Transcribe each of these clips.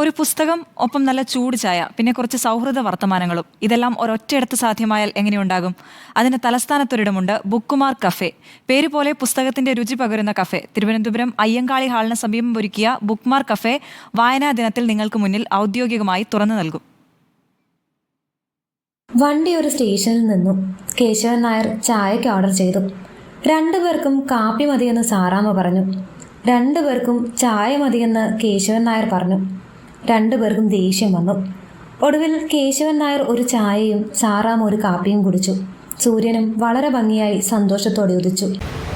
ഒരു പുസ്തകം ഒപ്പം നല്ല ചൂട് ചായ പിന്നെ കുറച്ച് സൗഹൃദ വർത്തമാനങ്ങളും. ഇതെല്ലാം ഒരൊറ്റയിടത്ത് സാധ്യമായാൽ എങ്ങനെയുണ്ടാകും അതിന് തലസ്ഥാനത്തൊരിടമുണ്ട് ബുക്കുമാർ കഫേ. പേര് പോലെ പുസ്തകത്തിന്റെ രുചി പകരുന്ന കഫേ. തിരുവനന്തപുരം അയ്യങ്കാളി ഹാളിന് സമീപം ഒരുക്കിയ ബുക്ക്മാർ കഫേ വായനാ ദിനത്തിൽ നിങ്ങൾക്ക് മുന്നിൽ ഔദ്യോഗികമായി തുറന്നു നൽകും. വണ്ടി ഒരു സ്റ്റേഷനിൽ നിന്നു കേശവൻ നായർ ചായയ്ക്ക് ഓർഡർ ചെയ്തു. രണ്ടുപേർക്കും കാപ്പി മതിയെന്ന് സാറാമ്മ പറഞ്ഞു. രണ്ടുപേർക്കും ചായ മതിയെന്ന് കേശവൻ നായർ പറഞ്ഞു. രണ്ടുപേർക്കും ദേഷ്യം വന്നു. ഒടുവിൽ കേശവൻ നായർ ഒരു ചായയും സാറാം ഒരു കാപ്പിയും കുടിച്ചു. സൂര്യനും വളരെ ഭംഗിയായി സന്തോഷത്തോടെ ഉദിച്ചു.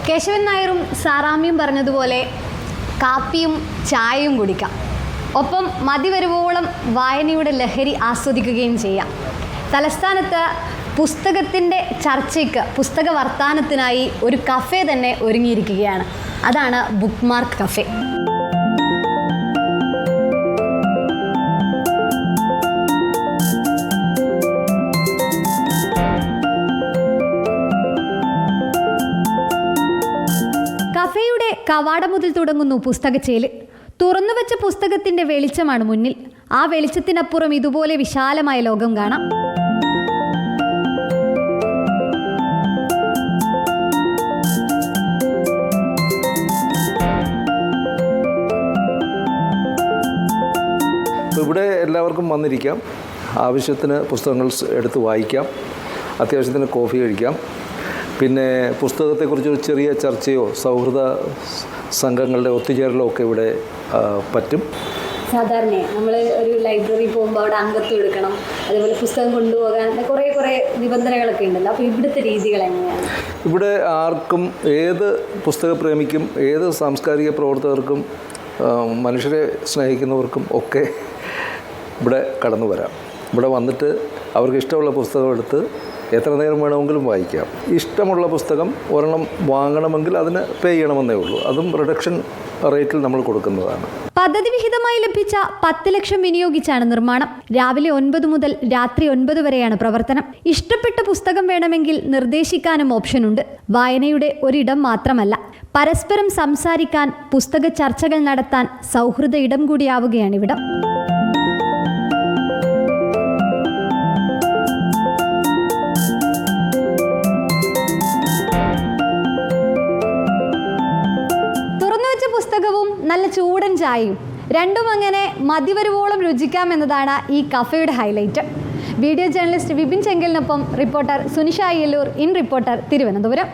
കേശവൻ നായരും സാറാമ്യം പറഞ്ഞതുപോലെ കാപ്പിയും ചായയും കുടിക്കാം. ഒപ്പം മതി വരുവോളം വായനയുടെ ലഹരി ആസ്വദിക്കുകയും ചെയ്യാം. തലസ്ഥാനത്ത് പുസ്തകത്തിന്റെ ചർച്ചയ്ക്ക് പുസ്തക വർത്തമാനത്തിനായി ഒരു കഫേ തന്നെ ഒരുങ്ങിയിരിക്കുകയാണ്. അതാണ് ബുക്ക് മാർക്ക് കഫേ. കവാടം മുതൽ തുടങ്ങുന്നു പുസ്തകച്ചേൽ. തുറന്നുവെച്ച പുസ്തകത്തിന്റെ വെളിച്ചമാണ് മുന്നിൽ. ആ വെളിച്ചത്തിനപ്പുറം ഇതുപോലെ വിശാലമായ ലോകം കാണാം. ഇവിടെ എല്ലാവർക്കും വന്നിരിക്കാം. ആവശ്യത്തിന് പുസ്തകങ്ങൾ എടുത്ത് വായിക്കാം. അത്യാവശ്യത്തിന് കോഫി കഴിക്കാം. പിന്നെ പുസ്തകത്തെക്കുറിച്ച് ഒരു ചെറിയ ചർച്ചയോ സൗഹൃദ സംഘങ്ങളുടെ ഒത്തുചേരലോ ഒക്കെ ഇവിടെ പറ്റും. സാധാരണ നമ്മൾ ഒരു ലൈബ്രറി പോകുമ്പോൾ അവിടെ അംഗത്വം എടുക്കണം അതേപോലെ പുസ്തകം കൊണ്ടുപോകാൻ കുറേ കുറേ നിബന്ധനകളൊക്കെ ഉണ്ടല്ലോ. അപ്പോൾ ഇവിടുത്തെ രീതികൾ എങ്ങനെയാണ്? ഇവിടെ ആർക്കും ഏത് പുസ്തകപ്രേമിക്കും ഏത് സാംസ്കാരിക പ്രവർത്തകർക്കും മനുഷ്യരെ സ്നേഹിക്കുന്നവർക്കും ഒക്കെ ഇവിടെ കടന്നു വരാം ഇവിടെ വന്നിട്ട് അവർക്ക് ഇഷ്ടമുള്ള പുസ്തകം എടുത്ത് എത്ര നേരം വേണമെങ്കിലും വായിക്കാം. ഇഷ്ടമുള്ള പുസ്തകം ഒരെണ്ണം വാങ്ങണമെങ്കിൽ അതിന് പേ ചെയ്യണമെന്നേ ഉള്ളൂ. അതും റിഡക്ഷൻ റേറ്റിൽ നമ്മൾ കൊടുക്കുന്നതാണ്. പദ്ധതി വിഹിതമായി ലഭിച്ച പത്ത് ലക്ഷം വിനിയോഗിച്ചാണ് നിർമ്മാണം. രാവിലെ ഒൻപത് മുതൽ രാത്രി ഒൻപത് വരെയാണ് പ്രവർത്തനം. ഇഷ്ടപ്പെട്ട പുസ്തകം വേണമെങ്കിൽ നിർദ്ദേശിക്കാനും ഓപ്ഷനുണ്ട് വായനയുടെ ഒരിടം മാത്രമല്ല പരസ്പരം സംസാരിക്കാൻ പുസ്തക ചർച്ചകൾ നടത്താൻ സൗഹൃദ ഇടം കൂടിയാവുകയാണ് കൂടിയാവുകയാണിവിടം നല്ല ചൂടൻ ചായയും രണ്ടും അങ്ങനെ മതിവരുവോളം രുചിക്കാമെന്നതാണ് ഈ കഫയുടെ highlight video journalist Vipin ചെങ്കലിനൊപ്പം reporter Sunisha Ayyallur in reporter Thiruvananthapuram.